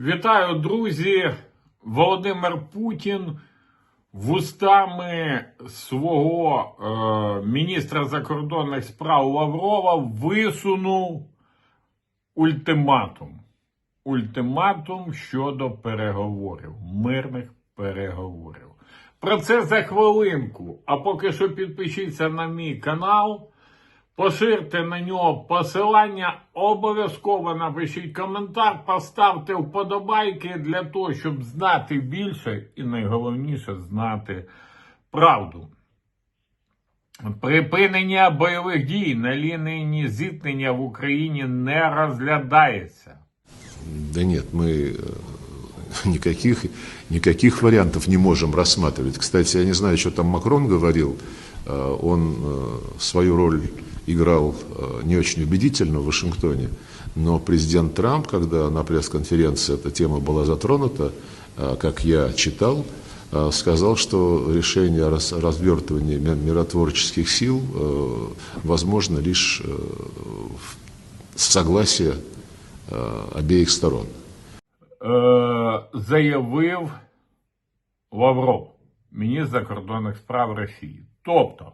Вітаю, друзі! Володимир Путін вустами свого е, міністра закордонних справ Лаврова висунув ультиматум. Ультиматум щодо переговорів, мирних переговорів. Про це за хвилинку. А поки що підпишіться на мій канал Поширте на нього посилання, обов'язково напишіть коментар, поставте вподобайки для того, щоб знати більше і найголовніше знати правду. Припинення бойових дій на лінії зіткнення в Україні не розглядається. Да нет, мы э, никаких, никаких вариантов не можем рассматривать. Кстати, я не знаю, что там Макрон говорил. Э, Он э, свою роль играл э, не очень убедительно в Вашингтоне. Но президент Трамп, когда на пресс-конференции эта тема была затронута, э, как я читал, э, сказал, что решение о рас- развертывании ми- миротворческих сил э, возможно лишь э, в- с согласия э, обеих сторон. е, заявив Лавров, міністр закордонних справ Росії. Тобто,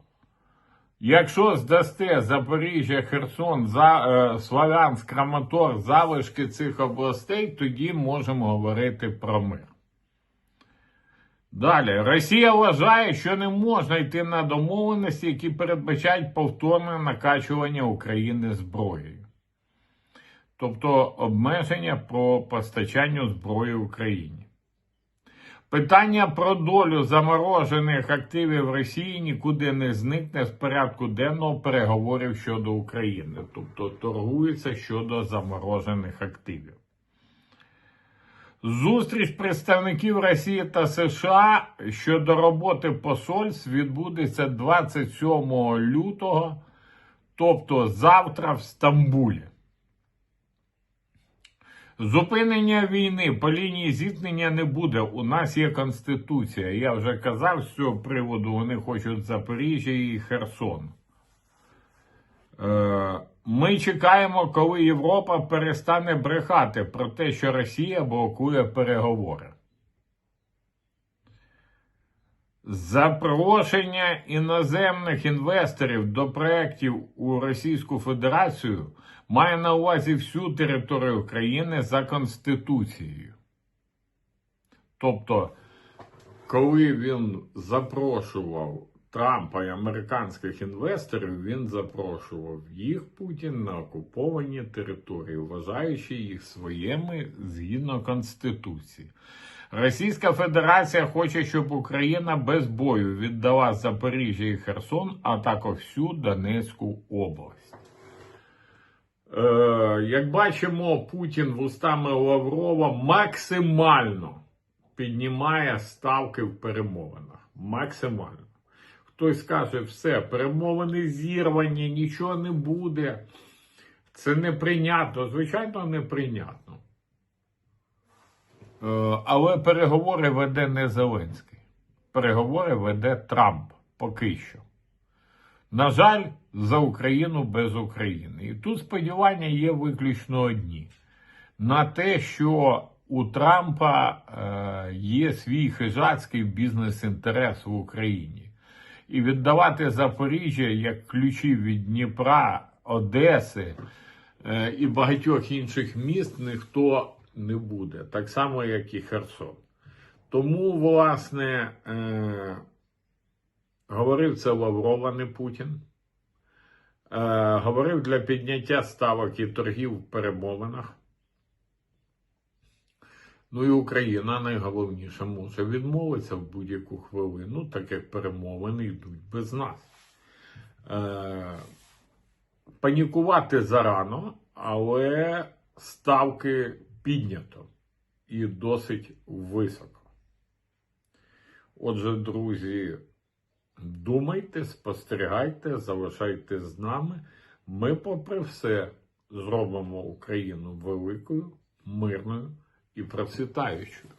якщо здасте Запоріжжя, Херсон, е, Славянськ, Краматор, залишки цих областей, тоді можемо говорити про мир. Далі, Росія вважає, що не можна йти на домовленості, які передбачають повторне накачування України зброєю тобто обмеження про постачання зброї Україні. Питання про долю заморожених активів Росії нікуди не зникне з порядку денного переговорів щодо України, тобто торгується щодо заморожених активів. Зустріч представників Росії та США щодо роботи посольств відбудеться 27 лютого, тобто завтра в Стамбулі. Зупинення війни по лінії зіткнення не буде. У нас є конституція. Я вже казав з цього приводу. Вони хочуть Запоріжжя і Херсон. Е, Ми чекаємо, коли Європа перестане брехати про те, що Росія блокує переговори. Запрошення іноземних інвесторів до проєктів у Російську Федерацію має на увазі всю територію країни за Конституцією. Тобто, коли він запрошував Трампа і американських інвесторів, він запрошував їх Путін на окуповані території, вважаючи їх своїми згідно Конституції. Російська Федерація хоче, щоб Україна без бою віддала Запоріжжя і Херсон, а також всю Донецьку область. Е, як бачимо, Путін вустами Лаврова максимально піднімає ставки в перемовинах. Максимально. Хтось каже, все, перемовини зірвані, нічого не буде. Це неприйнятно. Звичайно, неприйнятно. Е, Але переговори веде не Зеленський. Переговори веде Трамп поки що. На жаль, за Україну без України. І тут сподівання є виключно одні: на те, що у Трампа е, є свій хижацький бізнес-інтерес в Україні. І віддавати Запоріжжя як ключі від Дніпра, Одеси е, і багатьох інших міст ніхто не буде, так само, як і Херсон. Тому, власне, е, говорив це Лавров, а не Путін. Е, говорив для підняття ставок і торгів в перемовинах. Ну і Україна найголовніше може відмовитися в будь-яку хвилину, так як перемовини йдуть без нас. Е, панікувати зарано, але ставки піднято і досить високо. Отже, друзі, думайте, спостерігайте, залишайте з нами. Ми, попри все, зробимо Україну великою, мирною і процвітаючою.